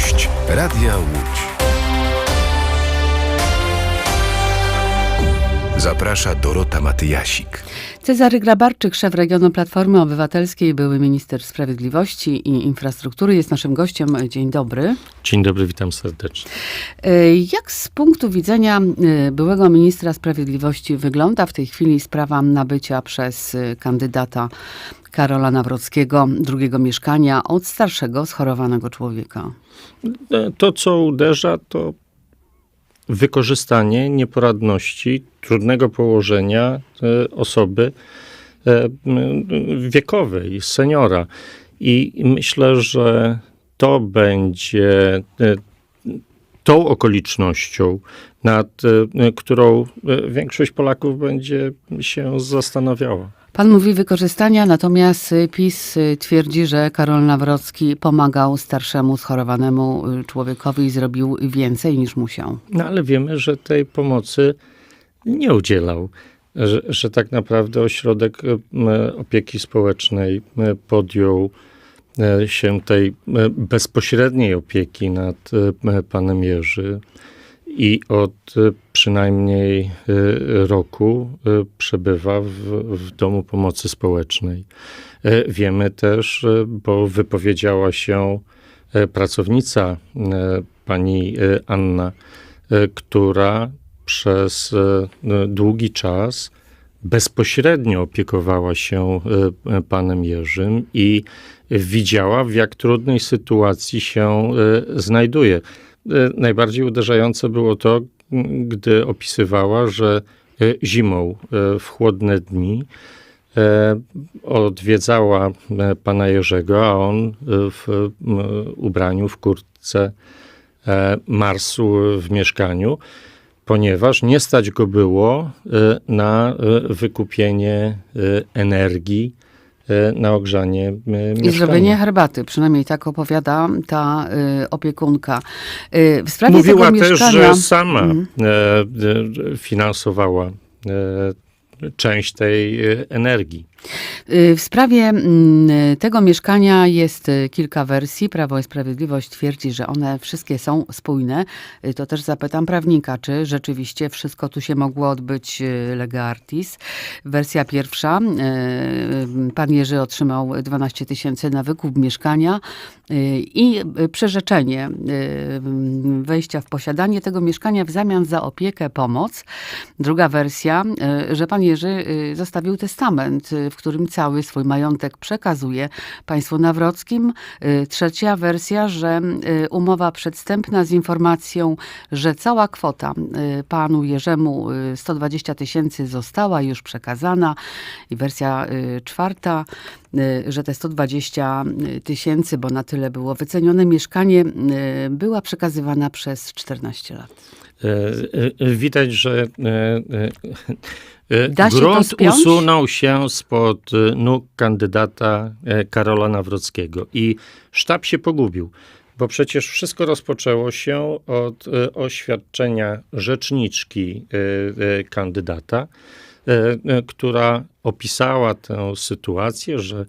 Gość Radia Łódź. Zaprasza Dorota Matyjasik. Cezary Grabarczyk, szef regionu Platformy Obywatelskiej, były minister sprawiedliwości i infrastruktury, jest naszym gościem. Dzień dobry. Dzień dobry, witam serdecznie. E, Jak z punktu widzenia e, byłego ministra sprawiedliwości wygląda w tej chwili sprawa nabycia przez e, kandydata Karola Nawrockiego drugiego mieszkania od starszego, schorowanego człowieka? To, co uderza, to wykorzystanie nieporadności, trudnego położenia e, osoby e, wiekowej, seniora. I myślę, że to będzie e, tą okolicznością, nad którą większość Polaków będzie się zastanawiała. Pan mówi wykorzystania, natomiast y, PiS y, twierdzi, że Karol Nawrocki pomagał starszemu, schorowanemu y, człowiekowi i zrobił więcej niż musiał. No ale wiemy, że tej pomocy nie udzielał. Że, że tak naprawdę ośrodek opieki społecznej podjął się tej bezpośredniej opieki nad panem Jerzy i od e, przynajmniej e, roku e, przebywa w, w domu pomocy społecznej. Wiemy też, bo wypowiedziała się pracownica pani Anna, która przez długi czas bezpośrednio opiekowała się panem Jerzym i widziała, w jak trudnej sytuacji się znajduje. E, Najbardziej uderzające było to, gdy opisywała, że e, zimą e, w chłodne dni odwiedzała pana Jerzego, a on w ubraniu, w kurtce marsł w mieszkaniu, ponieważ nie stać go było na wykupienie energii, na ogrzanie I mieszkania. zrobienie herbaty, przynajmniej tak opowiada ta y, opiekunka. Y, w sprawie Mówiła też, mieszkania, że sama Mhm. e, e, finansowała e, część tej energii. Y, W sprawie mm, tego mieszkania jest y, kilka wersji. Prawo i Sprawiedliwość twierdzi, że one wszystkie są spójne. Y, To też zapytam prawnika, czy rzeczywiście wszystko tu się mogło odbyć lega artis. Wersja pierwsza. Pan Jerzy otrzymał 12 tysięcy na wykup mieszkania i przerzeczenie wejścia w posiadanie tego mieszkania w zamian za opiekę, pomoc. Druga wersja, że pan Jerzy zostawił testament, w którym cały swój majątek przekazuje państwu nawrockim. Y, Trzecia wersja, że y, umowa przedstępna z informacją, że cała kwota y, panu Jerzemu y, 120 tysięcy została już przekazana. I wersja czwarta, że te 120 tysięcy, bo na tyle było wycenione mieszkanie, była przekazywana przez 14 lat. E, e, Widać, że e, e, Da grunt usunął się spod e, nóg kandydata e, Karola Nawrockiego. I sztab się pogubił, bo przecież wszystko rozpoczęło się od e, oświadczenia rzeczniczki e, e, kandydata, e, e, która opisała tę sytuację, że e,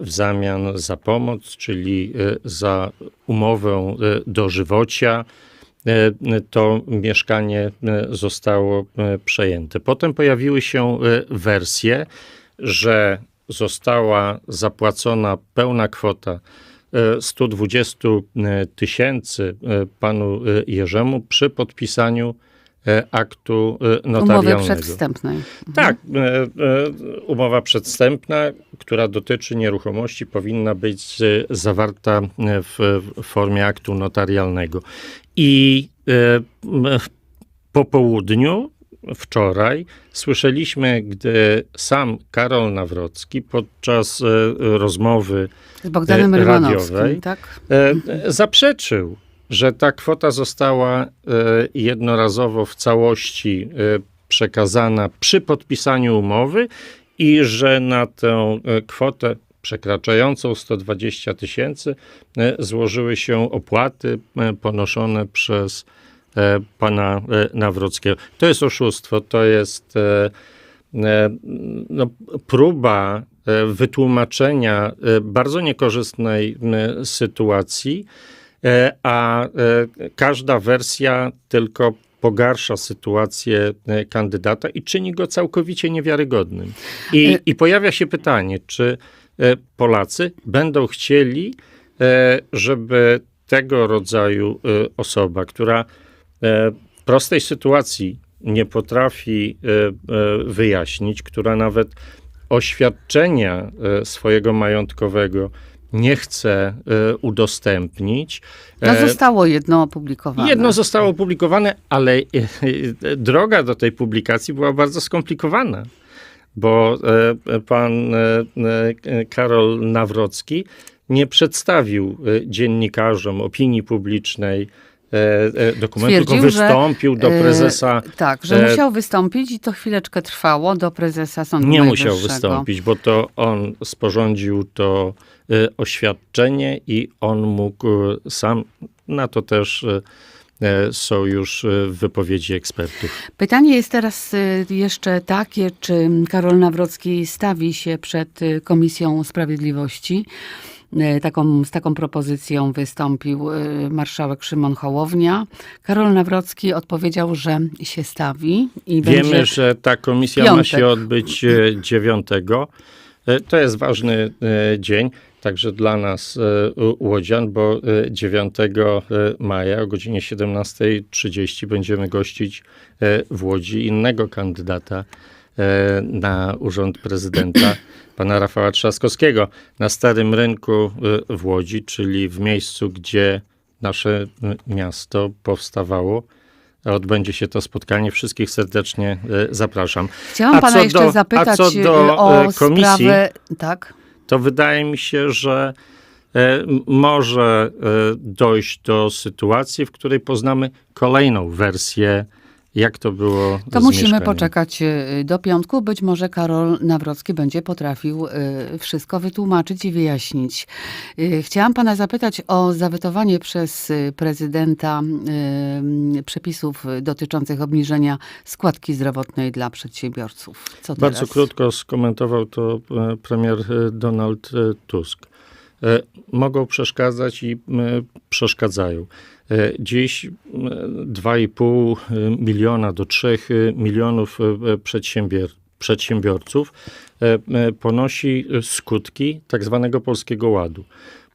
w zamian za pomoc, czyli e, za umowę e, dożywocia, e, to mieszkanie e, zostało e, przejęte. Potem pojawiły się e, wersje, że została zapłacona pełna kwota e, 120 tysięcy e, panu e, Jerzemu przy podpisaniu e, aktu e, Umowy notarialnego. przedwstępnej. Tak, e, e, umowa przedstępna, która dotyczy nieruchomości, powinna być e, zawarta e, w, formie aktu notarialnego. I e, po południu, wczoraj, słyszeliśmy, gdy sam Karol Nawrocki podczas e, rozmowy Z Bogdanem e, radiowej, tak? e, e, zaprzeczył, że ta kwota została e, jednorazowo w całości e, przekazana przy podpisaniu umowy i że na tę e, kwotę przekraczającą 120 tysięcy złożyły się opłaty ponoszone przez pana Nawrockiego. To jest oszustwo, to jest no, próba wytłumaczenia bardzo niekorzystnej sytuacji a e, każda wersja tylko pogarsza sytuację e, kandydata i czyni go całkowicie niewiarygodnym. I, E- i pojawia się pytanie, czy e, Polacy będą chcieli, e, żeby tego rodzaju e, osoba, która e, w prostej sytuacji nie potrafi e, e, wyjaśnić, która nawet oświadczenia e, swojego majątkowego nie chce udostępnić. No E, zostało jedno opublikowane. Jedno zostało opublikowane, ale e, e, droga do tej publikacji była bardzo skomplikowana, bo pan Karol Nawrocki nie przedstawił dziennikarzom, opinii publicznej dokumentu, tylko Twierdził, że, wystąpił do e, prezesa. Tak, że musiał wystąpić i to chwileczkę trwało do prezesa Sądu Nie musiał wystąpić, bo to on sporządził to oświadczenie i on mógł e, sam, na to też e, są już wypowiedzi ekspertów. Pytanie jest teraz y, jeszcze takie, czy Karol Nawrocki stawi się przed y, Komisją Sprawiedliwości. Y, Taką, z taką propozycją wystąpił y, marszałek Szymon Hołownia. Karol Nawrocki odpowiedział, że się stawi i Wiemy, że ta komisja ma piątek. się odbyć e, 9. E, To jest ważny dzień, także dla nas e, Łodzian, bo e, 9 maja o godzinie 17.30 będziemy gościć e, w Łodzi innego kandydata e, na urząd prezydenta, pana Rafała Trzaskowskiego, na Starym Rynku e, w Łodzi, czyli w miejscu, gdzie nasze e, miasto powstawało. Odbędzie się to spotkanie. Wszystkich serdecznie e, zapraszam. Chciałam A pana co jeszcze do- a zapytać co y, do, o e, komisji? sprawę... Tak? To wydaje mi się, że e, może e, dojść do sytuacji, w której poznamy kolejną wersję, jak to było To musimy mieszkaniem. poczekać y, do piątku. Być może Karol Nawrocki będzie potrafił y, wszystko wytłumaczyć i wyjaśnić. Y, Chciałam pana zapytać o zawetowanie przez prezydenta przepisów dotyczących obniżenia składki zdrowotnej dla przedsiębiorców. Co teraz? Bardzo krótko skomentował to e, premier e, Donald e, Tusk. Mogą przeszkadzać i przeszkadzają. E, Dziś e, 2,5 miliona do 3 milionów e, przedsiębior przedsiębiorców e, e, ponosi skutki tak zwanego Polskiego Ładu.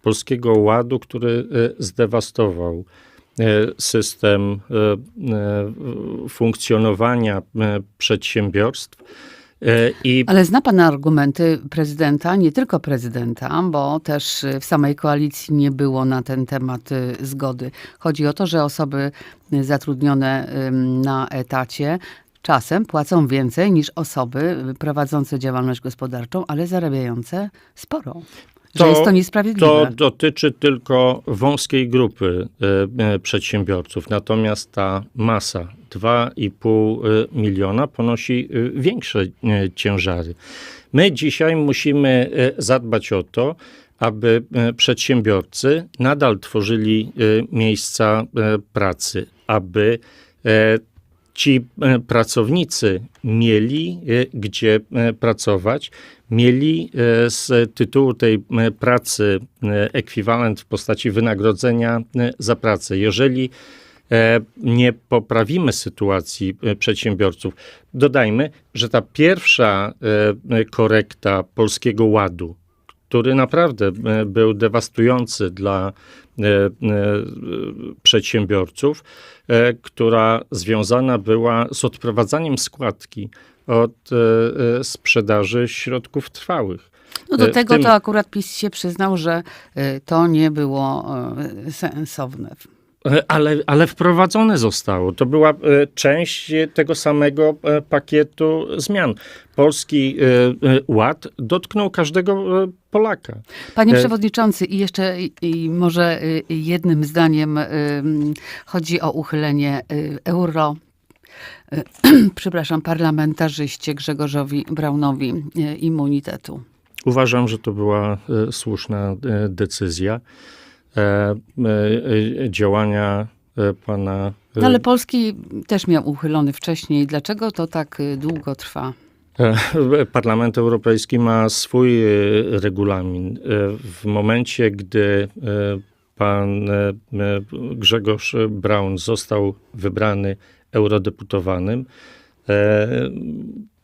Polskiego Ładu, który e, zdewastował e, system e, e, funkcjonowania e, przedsiębiorstw. E, I Ale zna pan argumenty prezydenta, nie tylko prezydenta, bo też y, w samej koalicji nie było na ten temat y, zgody. Chodzi o to, że osoby y, zatrudnione na etacie czasem płacą więcej niż osoby prowadzące działalność gospodarczą, ale zarabiające sporo. Że jest to niesprawiedliwe. To dotyczy tylko wąskiej grupy e, przedsiębiorców, natomiast ta masa 2,5 e, miliona ponosi większe ciężary. My dzisiaj musimy zadbać o to, aby przedsiębiorcy nadal tworzyli miejsca pracy, aby ci e, pracownicy mieli e, gdzie e, pracować, mieli z tytułu tej pracy ekwiwalent w postaci wynagrodzenia za pracę. Jeżeli nie poprawimy sytuacji przedsiębiorców, dodajmy, że ta pierwsza korekta Polskiego Ładu, który naprawdę e, był dewastujący dla e, e, przedsiębiorców, która związana była z odprowadzaniem składki od sprzedaży środków trwałych. No do tego tym- to akurat PiS się przyznał, że to nie było sensowne. E, Ale, ale wprowadzone zostało. To była e, część tego samego e, pakietu zmian. Polski Ład dotknął każdego Polaka. Panie przewodniczący, i jeszcze i, może jednym zdaniem chodzi o uchylenie euro. Przepraszam, parlamentarzyście Grzegorzowi Braunowi immunitetu. Uważam, że to była słuszna decyzja. E, e, działania e, pana. No ale Polski też miał uchylony wcześniej. Dlaczego to tak długo trwa? Parlament Europejski ma swój regulamin. W momencie, gdy pan Grzegorz Braun został wybrany eurodeputowanym,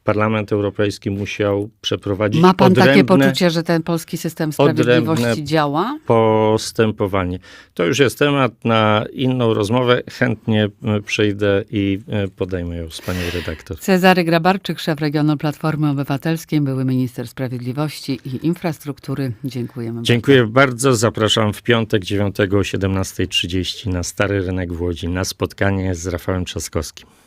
Parlament Europejski musiał przeprowadzić Ma pan takie odrębne poczucie, że ten polski system sprawiedliwości działa? postępowanie. To już jest temat na inną rozmowę. Chętnie e, przyjdę i e, podejmę ją z panią redaktor. Cezary Grabarczyk, szef regionu Platformy Obywatelskiej, były minister sprawiedliwości i infrastruktury. Dziękujemy Dziękuję bardzo. Zapraszam w piątek 9 o 17.30 na Stary Rynek w Łodzi na spotkanie z Rafałem Trzaskowskim.